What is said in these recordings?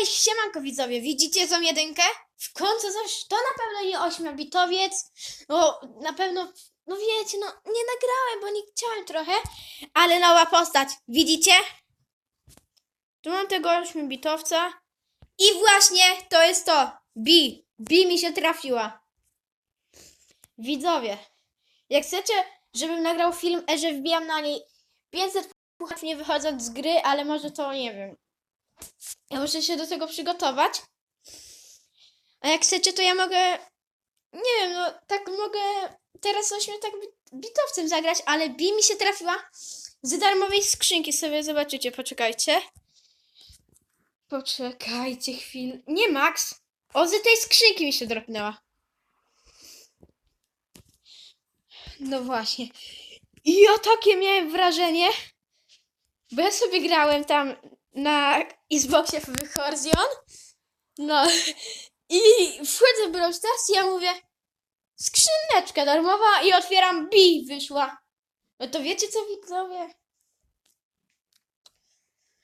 Hej, siemanko widzowie, widzicie tą jedynkę? W końcu coś, to na pewno nie ośmiobitowiec, bo na pewno, no wiecie, no nie nagrałem, bo nie chciałem trochę, ale nowa postać, widzicie? Tu mam tego ośmiobitowca i właśnie to jest to, B, B mi się trafiła. Widzowie, jak chcecie, żebym nagrał film, e, że wbijam na niej 500 puchów nie wychodząc z gry, ale może to nie wiem. Ja muszę się do tego przygotować. A jak chcecie, to ja mogę. Nie wiem, no tak mogę teraz ośmiu tak bit- bitowcem zagrać, ale bi mi się trafiła z darmowej skrzynki. Sobie zobaczycie, poczekajcie. Poczekajcie chwilę. Nie Max. O, z tej skrzynki mi się dropnęła. No właśnie. I ja takie miałem wrażenie, bo ja sobie grałem tam na Xboxie w Horizon. No. I wchodzę w Brawl Stars i ja mówię skrzyneczka darmowa i otwieram B wyszła. No to wiecie co widzowie?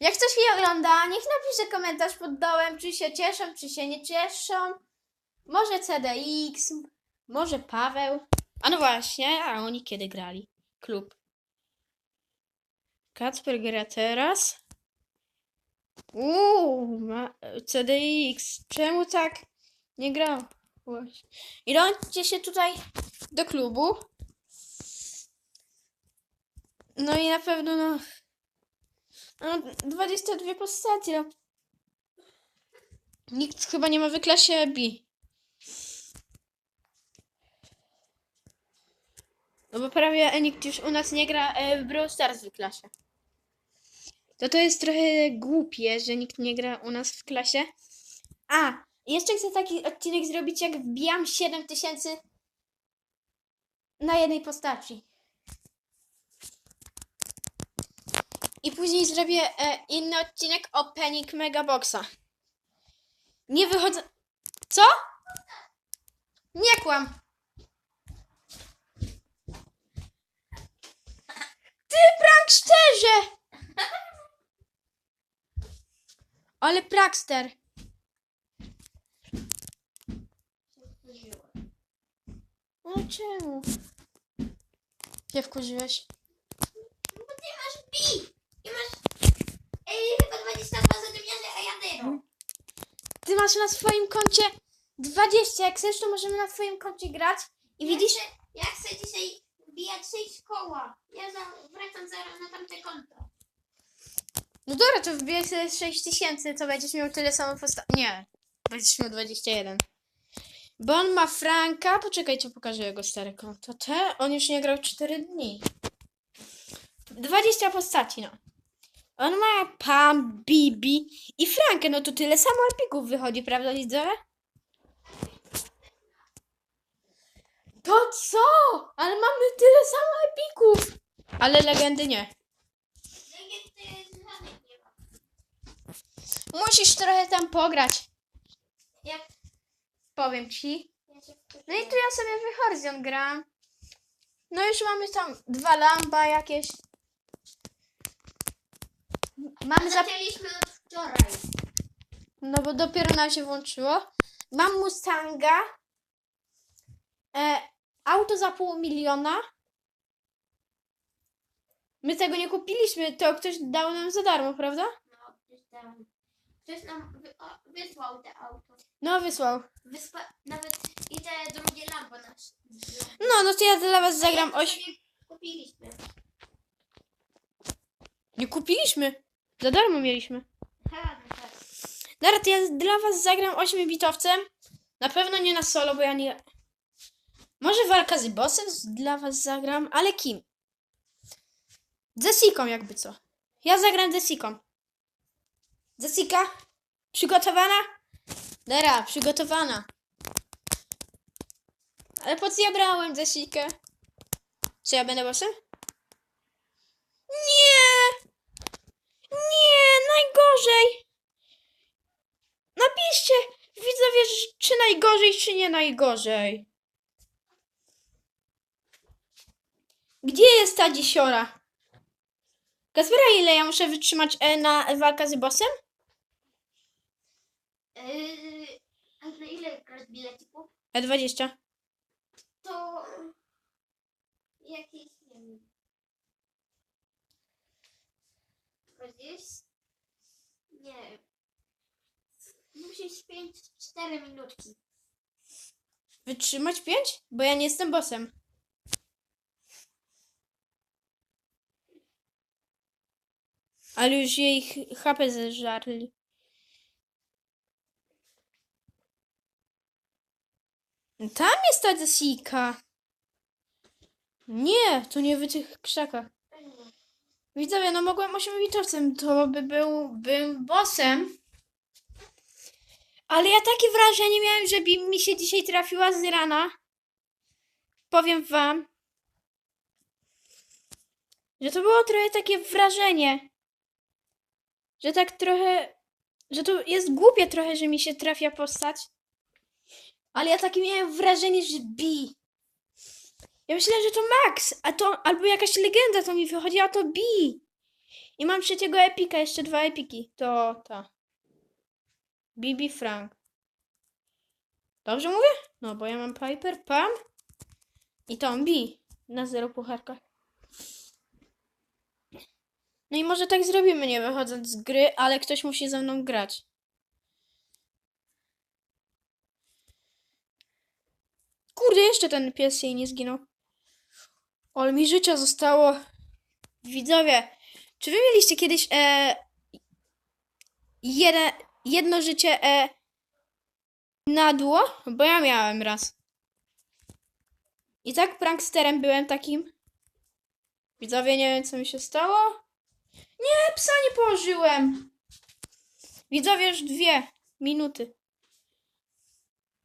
Jak ktoś mnie ogląda, niech napisze komentarz pod dołem, czy się cieszą, czy się nie cieszą. Może CDX, może Paweł. A no właśnie, a oni kiedy grali? Klub. Kacper gra teraz. Uuu, CDX. Czemu tak nie grał? Właśnie. I dołączcie się tutaj do klubu. No i na pewno no, no 22 postaci. No. Nikt chyba nie ma w klasie B. No bo prawie nikt już u nas nie gra e, w Brawl Stars w klasie. To to jest trochę głupie, że nikt nie gra u nas w klasie. A, jeszcze chcę taki odcinek zrobić, jak wbijam 7000 na jednej postaci. I później zrobię e, inny odcinek o Panic Megaboxa. Nie wychodzę... Co? Nie kłam. Ty, pranksterze! Ale Praxter. No czemu? Się wkurzyłeś? Bo ty masz pi! I masz... Ej, chyba 22 zadymiany, a ja zero. Ty masz na swoim koncie 20. Jak chcesz, to możemy na twoim koncie grać. I widzisz? Ja chcę, ja chcę dzisiaj wbijać 6 koła. Ja za, wracam zaraz na tamte konto. No dobra, to wbijaj sobie 6 tysięcy, to będziesz miał tyle samo postaci. Nie, będziesz miał 21. Bo on ma Franka. Poczekajcie, pokażę jego stare konto. Te, on już nie grał 4 dni. 20 postaci, no. On ma Pam, Bibi i Frankę, no to tyle samo epików wychodzi, prawda, widzowie? To co? Ale mamy tyle samo epików! Ale legendy nie. Legendy żadnych nie ma. Musisz trochę tam pograć, Jak powiem ci. No i tu ja sobie w Horizon gram. No już mamy tam dwa lamba jakieś. Mamy za... Zaczęliśmy od wczoraj. No bo dopiero nam się włączyło. Mam Mustanga. E, auto za pół miliona. My tego nie kupiliśmy, to ktoś dał nam za darmo, prawda? No, ktoś tam... Ktoś nam wy, o, wysłał te auto. No, wysłał. Wyspa, nawet i te drugie lambo nasze. No, no to ja dla was zagram oś... Kupiliśmy. Nie kupiliśmy. Za darmo mieliśmy. Ha, no tak. Dobra, to ja dla was zagram 8-bitowcem. Na pewno nie na solo, bo ja nie... Może walka z bossem dla was zagram, ale kim? Jessiką jakby co. Ja zagram Jessiką. Jessica? Przygotowana? Dobra, przygotowana. Ale po co ja brałem Jessikę? Czy ja będę bossem? Nie! Nie, najgorzej! Napiszcie, widzowie, czy najgorzej, czy nie najgorzej. Gdzie jest ta dziesiora? Kaspera, ile ja muszę wytrzymać e, na walkę z bossem? Yy, a na ile grasz bilecików? E20. To jakieś, nie wiem. 20? Nie. Musisz 5-4 minutki. Wytrzymać 5? Bo ja nie jestem bossem. Ale już jej HP zeżarli. Tam jest ta Jessica. Nie, to nie w tych krzakach. Widzowie, no mogłem 8 witowcem, to by był bym bossem. Ale ja takie wrażenie miałem, że bi mi się dzisiaj trafiła z rana. Powiem wam, że to było trochę takie wrażenie, że tak trochę, że to jest głupie trochę, że mi się trafia postać. Ale ja takie miałem wrażenie, że bi. Ja myślałem, że to Max, a to albo jakaś legenda to mi wychodzi, a to bi. I mam trzeciego epika, jeszcze dwa epiki. To ta. Bibi Frank. Dobrze mówię? No, bo ja mam Piper, Pam i Tom B na zero pucharkach. No i może tak zrobimy, nie wychodząc z gry, ale ktoś musi ze mną grać. Kurde, jeszcze ten pies jej nie zginął. Ale mi życia zostało. Widzowie, czy wy mieliście kiedyś e, jeden, jedno życie e, na duo? Bo ja miałem raz. I tak pranksterem byłem takim. Widzowie, nie wiem co mi się stało. Nie, psa nie położyłem. Widzowie, już dwie minuty.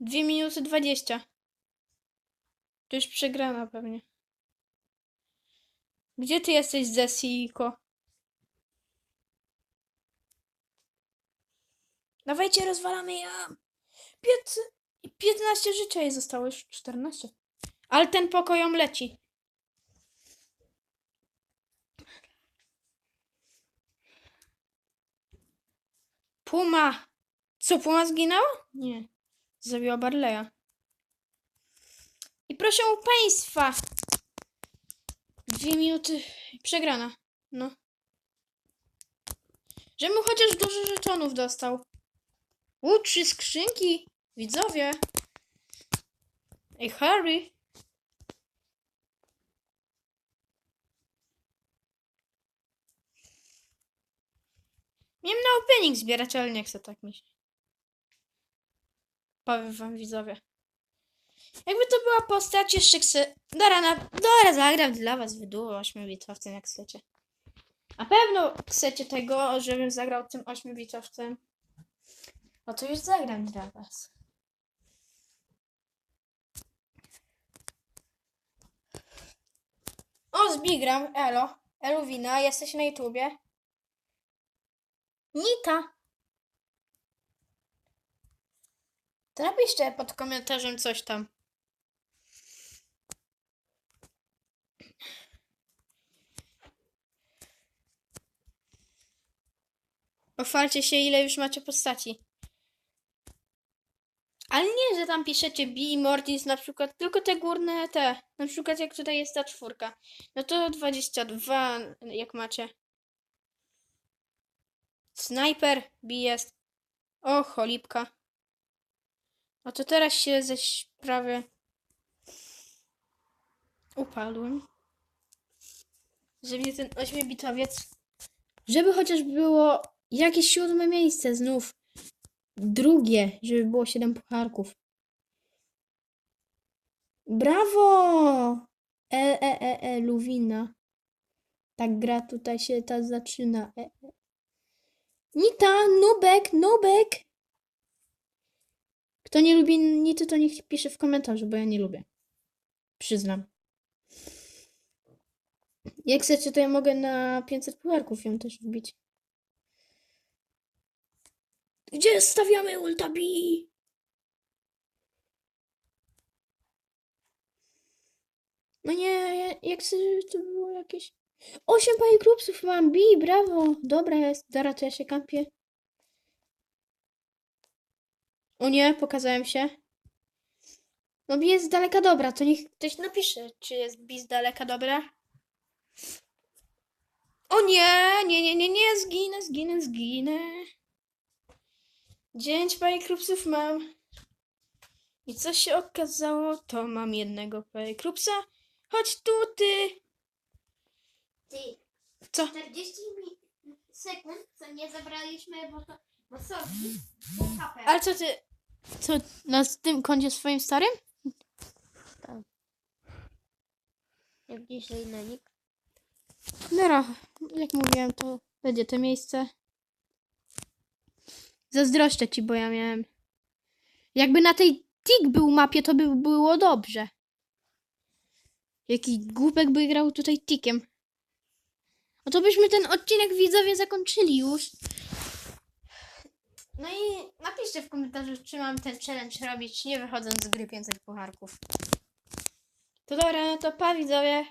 Dwie minuty dwadzieścia. To już przegrana pewnie. Gdzie ty jesteś, Zesiko? Dawajcie, rozwalamy. Pięć, 15 życia jej zostało, już 14. Ale ten pokoj ją leci. Puma. Co, Puma zginęła? Nie. Zabiła Barleya. I proszę państwa. Dwie minuty przegrana. No. Żebym chociaż dużo żetonów dostał. U, trzy skrzynki. Widzowie. Ej, Harry. Miałem na opening zbierać, ale nie chcę tak się. Powiem wam, widzowie. Jakby to była postać, jeszcze chcę... Dora, na... Dora, zagram dla was wydługo 8 bitowcem, jak chcecie. Na pewno chcecie tego, żebym zagrał tym 8 bitowcem. No to już zagram dla was. O, zbigram, elo. Eluwina, jesteś na YouTubie. Nita. To napiszcie pod komentarzem coś tam. Pochwalcie się, ile już macie postaci. Ale nie, że tam piszecie B i Mortis na przykład, tylko te górne te. Na przykład jak tutaj jest ta czwórka. No to 22 jak macie. Snajper B jest. O, cholipka. No to teraz się ześ prawie upadłem. Że mnie ten ośmiobitowiec, żeby chociaż było jakieś siódme miejsce znów. Drugie, żeby było siedem pucharków. Brawo! E, e, e, e, Luwina. Tak gra tutaj się ta zaczyna. E, e. Nita, Nubek, Nubek. Kto nie lubi Nity, to niech pisze w komentarzu, bo ja nie lubię. Przyznam. Jak chcecie, to ja mogę na 500 pucharków ją też wbić. Gdzie stawiamy ultabi? No nie, ja- jak to było jakieś... 8 pajkrupsów mam, bi, brawo. Dobra jest, Dara, to ja się kampię. O nie, pokazałem się. No bi jest z daleka dobra, to niech ktoś napisze, czy jest bi z daleka dobra. O nie, nie, nie, nie, nie, zginę, zginę, zginę. Dziewięć pajkrupsów mam. I co się okazało, to mam jednego pajkrupsa. Chodź tu, ty. Ty, Co? 40 mi- sekund, co nie zabraliśmy, bo to, bo sorki. Ale co ty, co, na z tym koncie swoim starym? Jak dzisiaj na nick. Dobra, jak mówiłem, to będzie to miejsce. Zazdroszczę ci, bo ja miałem. Jakby na tej tik był mapie, to by było dobrze. Jaki głupek by grał tutaj tikiem. No to byśmy ten odcinek widzowie zakończyli już. No i napiszcie w komentarzu, czy mam ten challenge robić, nie wychodząc z gry 500 pucharków. To dobra, no to pa widzowie.